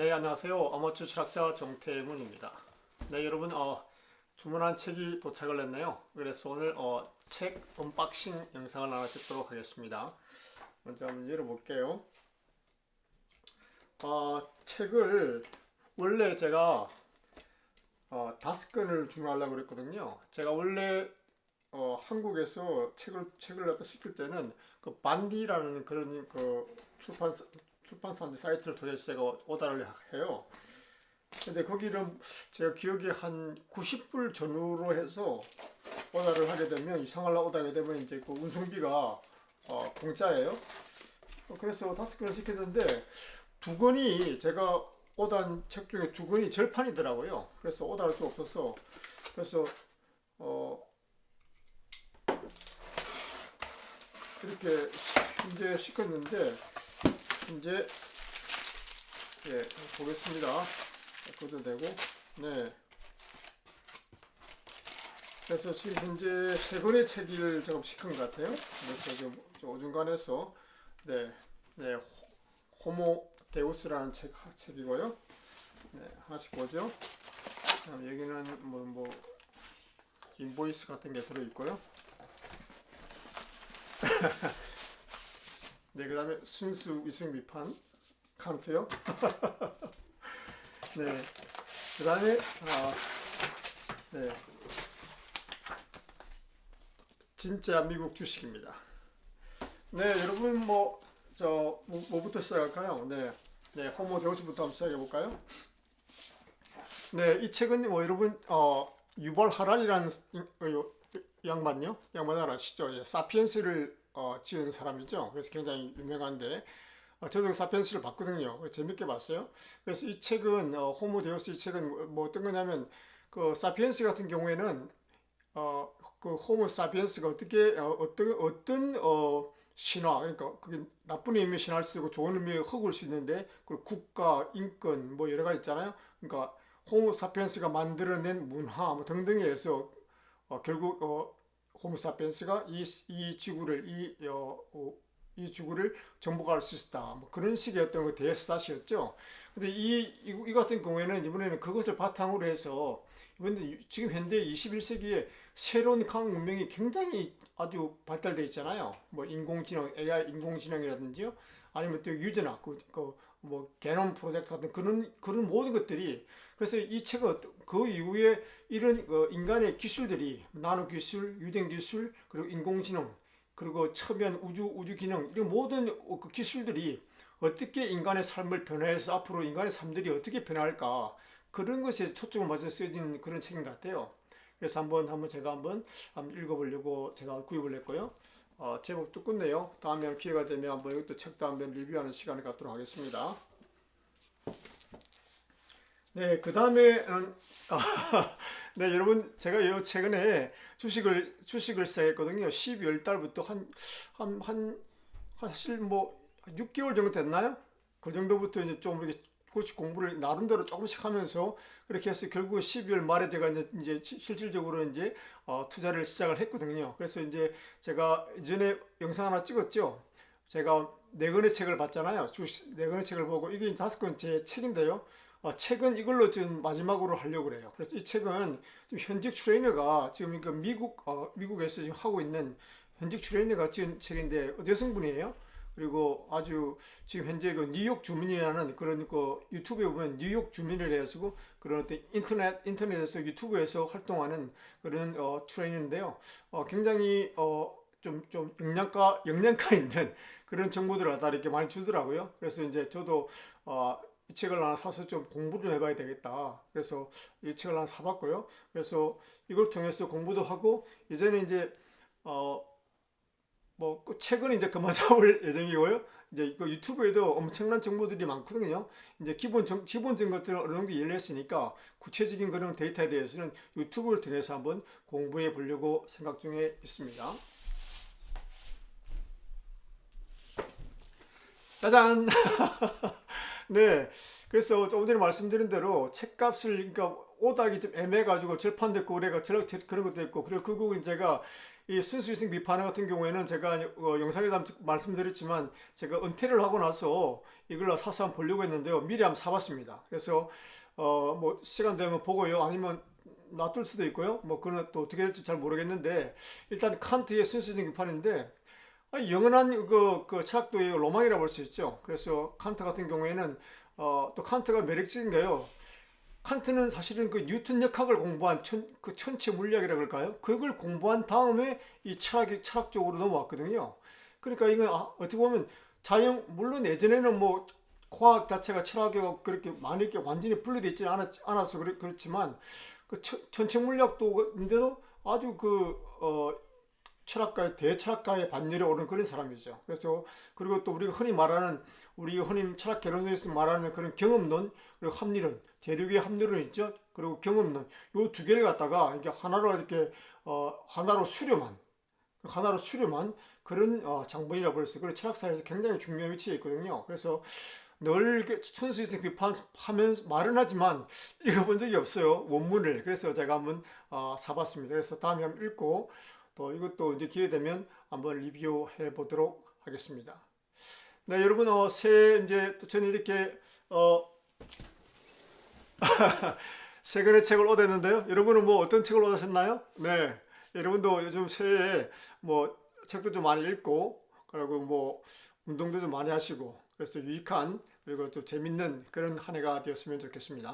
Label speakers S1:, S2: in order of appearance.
S1: 네, 안녕하세요. 아마추어 철학자 정태문입니다. 네, 여러분, 어, 주문한 책이 도착을 했네요. 그래서 오늘 어, 책 언박싱 영상을 하나 찍도록 하겠습니다. 먼저 한번 열어볼게요. 어, 책을 원래 제가 어, 다섯 권을 주문하려고 그랬거든요. 제가 원래 어, 한국에서 책을 책을 갖다 시킬 때는 그 반디라는 그런 그 출판 출판사 사이트를 통해서 제가 오다를 해요. 근데 거기는 제가 기억에 한 90불 전후로 해서 오다를 하게 되면 이상하려 오다게 되면 이제 그 운송비가 어, 공짜예요. 어, 그래서 다섯 권을 시켰는데 두 권이 제가 오단 책 중에 두 권이 절판이더라고요. 그래서 오다할 수 없어서 그래서 어 이렇게 이제 시켰는데 이제 예 보겠습니다. 그도 되고 네. 그래서 지금 현재 세 권의 책을 작업 시킨 것 같아요. 그래서 지금 좀 어중간해서 네, 네 호모 데우스라는 책 책이고요. 네 하나씩 보죠. 그다음 여기는 뭐 뭐 인보이스 같은 게 들어 있고요. 네, 그 다음에 순수 위생 비판 칸트요. 네, 그 다음에 아, 네, 진짜 미국 주식입니다. 네, 여러분 뭐저 뭐, 뭐부터 시작할까요? 네, 네, 호모 데우스부터 한번 시작해 볼까요? 네, 이 책은 뭐 여러분 어 유벌 하랄이라는 어, 양반요, 양반 알아시죠? 예, 사피엔스를 어, 지은 사람이죠. 그래서 굉장히 유명한데 어, 저도 사피엔스를 봤거든요. 재밌게 봤어요. 그래서 이 책은 어, 호모 데우스 이 책은 뭐 어떤 거냐면 그 사피엔스 같은 경우에는 어, 그 호모 사피엔스가 어떻게 어, 어떤 어떤 어, 신화 그러니까 그게 나쁜 의미의 신화를 쓰고 좋은 의미의 흙을 수 있는데 그 국가 인권 뭐 여러 가지 있잖아요. 그러니까 호모 사피엔스가 만들어낸 문화 뭐 등등에 의해서 어, 결국 어, 호모사피엔스가 이, 이 지구를 이, 어, 어, 이 지구를 정복할 수 있다. 뭐 그런 식의 어떤 그 대사시였죠. 근데 이, 이, 이 같은 경우에는 이번에는 그것을 바탕으로 해서 이번에 지금 현대 21세기에 새로운 강학 문명이 굉장히 아주 발달되어 있잖아요. 뭐 인공지능, AI 인공지능이라든지요. 아니면 또 유전학, 그, 그, 뭐 개놈 프로젝트 같은 그런 그런 모든 것들이 그래서 이 책은 그 이후에 이런 어, 인간의 기술들이 나노 기술, 유전 기술, 그리고 인공지능, 그리고 처면 우주 우주 기능 이런 모든 그 기술들이 어떻게 인간의 삶을 변화해서 앞으로 인간의 삶들이 어떻게 변할까 그런 것에 초점을 맞춰 쓰여진 그런 책인 것 같아요. 그래서 한번 한번 제가 한번 한번 읽어보려고 제가 구입을 했고요. 어, 제법 두껍네요. 다음에 기회가 되면 한번 이것도 책도 한번 리뷰하는 시간을 갖도록 하겠습니다. 네, 그 다음에는 아, 네 여러분 제가 요 최근에 주식을 주식을 시작했거든요. 12월 달부터 한 한 한 사실 뭐 6개월 정도 됐나요? 그 정도부터 이제 좀 이렇게 고시 공부를 나름대로 조금씩 하면서 그렇게 해서 결국 12월 말에 제가 이제, 실질적으로 이제 어, 투자를 시작을 했거든요. 그래서 이제 제가 이전에 영상 하나 찍었죠. 제가 네 권의 책을 봤잖아요. 주네 권의 책을 보고 이게 다섯 권째 책인데요. 어, 책은 이걸로 지금 마지막으로 하려고 그래요. 그래서 이 책은 지금 현직 트레이너가 지금 그 미국 어, 미국에서 지금 하고 있는 현직 트레이너가 지은 책인데 여성분이에요. 그리고 아주 지금 현재 그 뉴욕 주민이라는 그런 그 유튜브에 보면 뉴욕 주민을 해가지고 그런 어떤 인터넷 인터넷에서 유튜브에서 활동하는 그런 어, 트레이너인데요. 어, 굉장히 어, 좀, 좀 영양가, 영양가 있는 그런 정보들을 다 이렇게 많이 주더라고요. 그래서 이제 저도, 어, 이 책을 하나 사서 좀 공부를 해봐야 되겠다. 그래서 이 책을 하나 사봤고요. 그래서 이걸 통해서 공부도 하고, 이제는 이제, 어, 뭐, 그 책은 이제 그만 사올 예정이고요. 이제 그 유튜브에도 엄청난 정보들이 많거든요. 이제 기본 정, 기본적인 것들은 어느 정도 이해를 했으니까 구체적인 그런 데이터에 대해서는 유튜브를 통해서 한번 공부해 보려고 생각 중에 있습니다. 짜잔! 네. 그래서 조금 전에 말씀드린 대로 책값을, 그러니까 오닥이 좀 애매해가지고 절판됐고, 그래가 그런 것도 있고, 그리고 그 부분 제가 이 순수 이승 비판 같은 경우에는 제가 어, 영상에도 한번 말씀드렸지만 제가 은퇴를 하고 나서 이걸 사서 한번 보려고 했는데요. 미리 한번 사봤습니다. 그래서 어, 뭐 시간 되면 보고요. 아니면 놔둘 수도 있고요. 뭐 그건 또 어떻게 될지 잘 모르겠는데 일단 칸트의 순수 이승 비판인데 아, 영원한 그, 그 철학도의 로망이라고 볼 수 있죠. 그래서 칸트 같은 경우에는 어, 또 칸트가 매력적인 게요. 칸트는 사실은 그 뉴턴 역학을 공부한 천, 그 천체 물리학이라 그럴까요? 그걸 공부한 다음에 이 철학이 철학적으로 넘어왔거든요. 그러니까 이건 아, 어떻게 보면 자연 물론 예전에는 뭐 과학 자체가 철학하고 그렇게 많이 이렇게 완전히 분리되어 있지 않았, 않아서 그렇, 그렇지만 그 천, 천체 물리학도 인데도 아주 그 어, 철학가의 대철학가의 반열에 오른 그런 사람이죠. 그래서 그리고 또 우리가 흔히 말하는 우리 흔히 철학 개론에서 말하는 그런 경험론 그리고 합리론 대륙의 합리론 있죠. 그리고 경험론 요 두 개를 갖다가 이렇게 하나로 이렇게 어 하나로 수렴한 하나로 수렴한 그런 어, 장본이라고 볼수 있고 철학사에서 굉장히 중요한 위치에 있거든요. 그래서 늘 순수 이승 비판하면서 말은 하지만 읽어본 적이 없어요 원문을 그래서 제가 한번 어, 사봤습니다. 그래서 다음에 한번 읽고 또 이것도 이제 기회 되면 한번 리뷰해 보도록 하겠습니다. 네, 여러분 어, 새 이제 또 저는 이렇게 어 세 권의 책을 얻었는데요. 여러분은 뭐 어떤 책을 얻으셨나요? 네, 여러분도 요즘 새해에 뭐 책도 좀 많이 읽고 그리고 뭐 운동도 좀 많이 하시고 그래서 또 유익한 그리고 또 재밌는 그런 한 해가 되었으면 좋겠습니다.